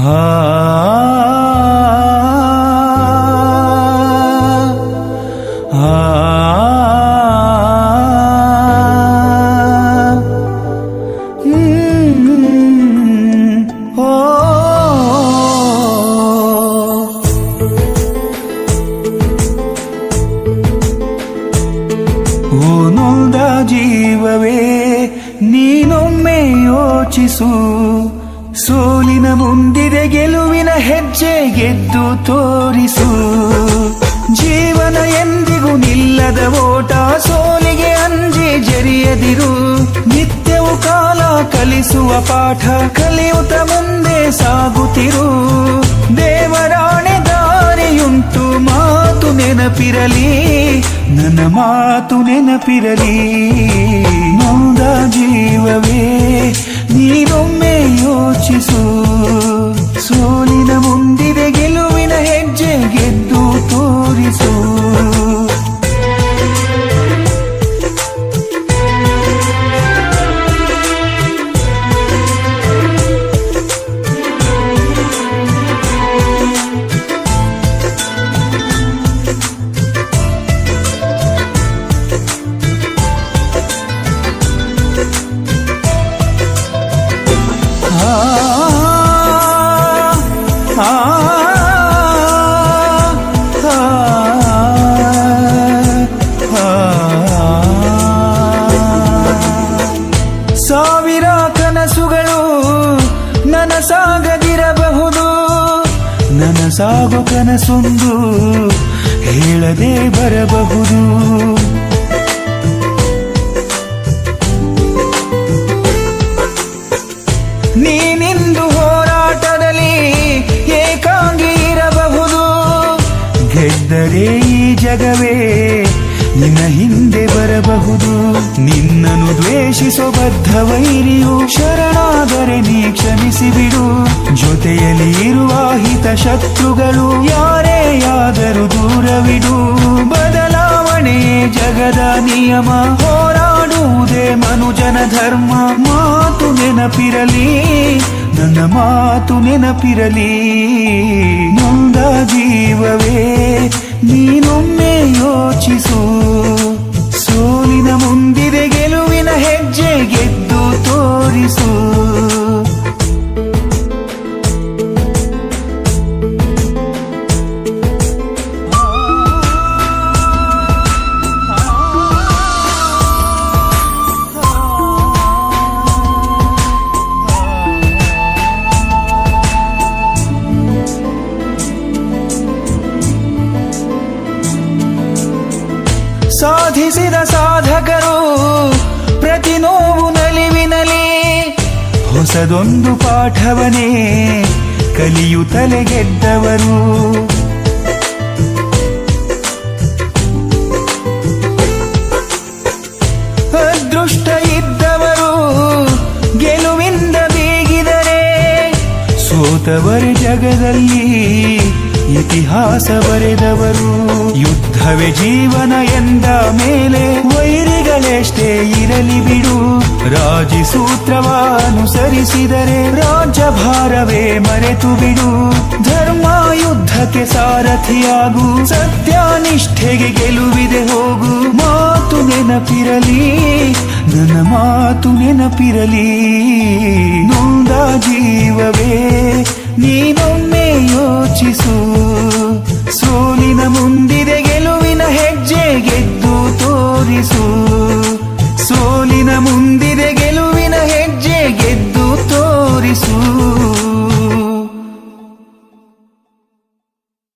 ಆ ಹ್ಮ್. ಓ ಓ ನೊಂದ ಜೀವವೇ ನೀನೊಮ್ಮೆ ಯೋಚಿಸು ಸೋಲಿನ ಮುಂದಿದೆ ಗೆಲುವಿನ ಹೆಜ್ಜೆ ಗೆದ್ದು ತೋರಿಸು. ಜೀವನ ಎಂದಿಗೂ ನಿಲ್ಲದ ಓಟ, ಸೋಲಿಗೆ ಅಂಜಿ ಜರಿಯದಿರು. ನಿತ್ಯವು ಕಾಲ ಕಲಿಸುವ ಪಾಠ, ಕಲಿಯುತ್ತ ಮುಂದೆ ಸಾಗುತ್ತಿರು. ದೇವರಾಣೆ ದಾರಿಯುಂಟು, ಮಾತು ನೆನಪಿರಲಿ, ನನ್ನ ಮಾತು ನೆನಪಿರಲಿ. ನೊಂದ ತೋರಿಸು ನನಸಾಗದಿರಬಹುದು ಸಾಗು ಕನಸೊಂದು ಹೇಳದೆ ಬರಬಹುದು. ನೀನಿಂದು ಹೋರಾಟದಲ್ಲಿ ಏಕಾಂಗಿ ಇರಬಹುದು. ಗೆದ್ದರೆ ಈ ಜಗವೇ ನಿನ್ನ ಹಿಂದೆ ಬರಬಹುದು. ನಿನ್ನನ್ನು ದ್ವೇಷಿಸೋ ಬದ್ಧ ವೈರಿಯು ಶರಣಾದರೆ ನೀ ಕ್ಷಮಿಸಿ ಬಿಡು ಜೊತೆಯಲ್ಲಿ ಇರುವ ಹಿತ ಶತ್ರುಗಳು ಯಾರೇ ಆದರೂ ದೂರವಿಡು. ಬದಲಾವಣೆ ಜಗದ ನಿಯಮ, ಹೋರಾಡುವುದೇ ಮನುಜನ ಧರ್ಮ. ಮಾತು ನೆನಪಿರಲಿ, ನನ್ನ ಮಾತು ನೆನಪಿರಲಿ. ನೊಂದ बारिशो साधि सिर साध करो प्रतिनो ಹೊಸದೊಂದು ಪಾಠವನೇ ಕಲಿಯುತ್ತಲೇ ಗೆದ್ದವರು ಅದೃಷ್ಟ ಇದ್ದವರು ಗೆಲುವಿಂದ ಬೇಗಿದರೆ, ಸೋತವರು ಜಗದಲ್ಲಿ ಇತಿಹಾಸ ಬರೆದವರು. ಯುದ್ಧವೇ ಜೀವನ ಎಂದ ಮೇಲೆ ವೈರಿಗಳೆಷ್ಟೇ ಇರಲಿ ಬಿಡು. ರಾಜಿ ಸೂತ್ರವನುಸರಿಸಿದರೆ ರಾಜ್ಯಭಾರವೇ ಮರೆತು ಬಿಡು. ಧರ್ಮ ಯುದ್ಧಕ್ಕೆ ಸಾರಥಿಯಾಗು. ಸತ್ಯನಿಷ್ಠೆಗೆ ಗೆಲುವಿದೆ ಹೋಗು. ಮಾತು ನೆನಪಿರಲಿ. ನನ್ನ ಮಾತು ನೆನಪಿರಲಿ. ನೊಂದ ಜೀವವೇ, ನೀನೊಮ್ಮೆ ಯೋಚಿಸು.